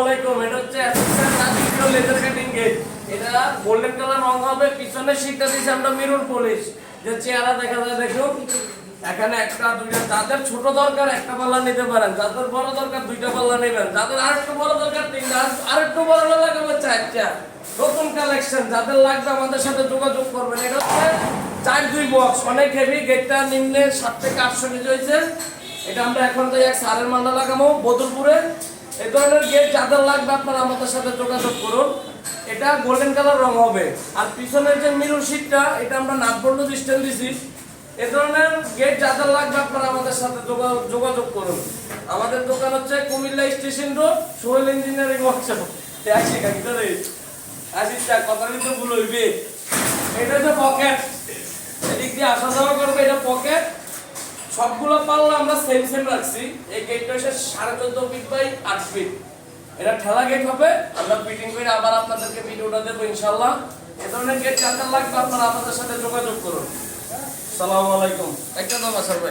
আলাইকুম হচ্ছে এটা গোল্ডেন কালার রং হবে, পিছনে দিয়েছে আমরা যে চেহারা দেখা যায়, দেখুন। এখানে একটা, দুইটা, যাদের ছোট দরকার একটা পাল্লা নিতে পারেন, যাদের বড় দরকার দুইটা পাল্লা নেবেন, যাদের আরেকটু বড় দরকার তিনটা বড় লাগাবে চারটা। নতুন কালেকশন যাদের লাগবে আমাদের সাথে যোগাযোগ করবেন। এটা হচ্ছে চার দুই বক্স অনেক হেভি গেটটা নিম্নে সাত থেকে আটশো কেজি হয়েছে। এটা আমরা এখন তো এক সারের মালটা লাগাবো বদলপুরে এই ধরনের গেট যাদের লাগবে আপনারা আমাদের সাথে যোগাযোগ করুন। এটা গোল্ডেন কালার রং হবে। আর পিছনের যে মিরর শিটটা এটা আমরা নাট বল্ড দিছি। এ ধরনের গেট যাদের লাগবে আপনারা আমাদের সাথে যোগা- যোগাযোগ করুন। আমাদের দোকান হচ্ছে Comilla station road, Sohel engineering workshop. আসি ভিতরে আসিস কথা কিন্তু ভুল হইবে। এটা হচ্ছে পকেট এদিক দিয়ে আসা যাওয়া সবগুলো পাল্লা আমরা সেম সেম রাখছি। এই গেটটা হচ্ছে সাড়ে চোদ্দ ফিট বাই আট ফিট এটা ঠেলা গেট হবে, আমরা ফিটিং করে আবার আপনাদেরকে ভিডিওটা দেবো ইনশাল্লাহ এ ধরনের গেট জানতে লাগবে আপনারা আমাদের সাথে যোগাযোগ করুন। সালাম আলাইকুম। একটা আসার ভাই।